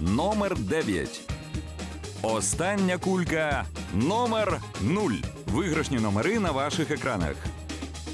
Номер 9. Остання кулька номер 0. Виграшні номери на ваших екранах.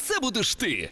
це будеш ти.